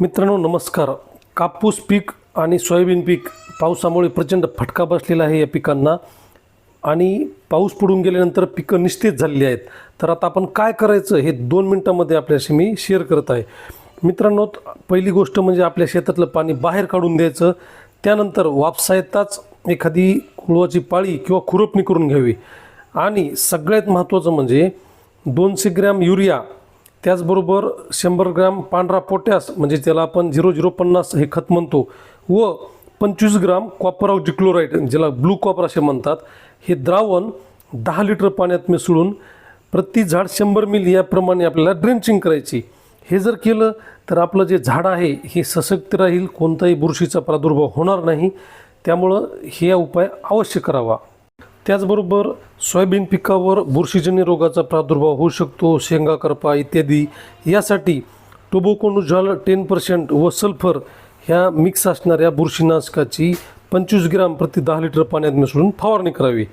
मित्रांनो नमस्कार. कापूस पीक आणि सोयाबीन पीक पावसामुळे प्रचंड फटका बसलेला आहे या पिकांना. आणि पाऊस पडून गेल्यानंतर पिकं निस्तेज झालेली आहेत. तर आता आपण काय करायचं हे दोन मिनटामध्ये आपल्याशी मी शेअर करत आहे. मित्रांनो पहिली गोष्ट म्हणजे आपल्या शेतातलं पाणी बाहेर काढून द्यायचं. त्यानंतर वापसा येताच एखादी कुळवाची पाळी किंवा खुरपणी करून घ्यावी. आणि सगळ्यात महत्त्वाचं म्हणजे दोनशे ग्रॅम युरिया त्याचबरोबर शंभर ग्राम पांढरा पोटॅस म्हणजे त्याला आपण झिरो झिरो पन्नास हे खत म्हणतो व पंचवीस ग्राम कॉपर ऑफ ज्याला ब्लू कॉपर असे म्हणतात हे द्रावण दहा लिटर पाण्यात मिसळून प्रति झाड शंभर मिली याप्रमाणे आपल्याला ड्रेंचिंग करायची. हे जर केलं तर आपलं जे झाड आहे हे सशक्त राहील कोणताही बुरशीचा प्रादुर्भाव होणार नाही. त्यामुळं हे उपाय अवश्य करावा. त्याचबरोबर सोयाबीन पिकावर बुरशीजन्य रोगाचा प्रादुर्भाव होऊ शकतो शेंगा करपा इत्यादी. यासाठी टोबोकोनुझॉल टेन पर्सेंट व सल्फर ह्या मिक्स असणाऱ्या बुरशीनाशकाची पंचवीस ग्राम प्रति दहा लिटर पाण्यात मिसळून फवारणी करावी.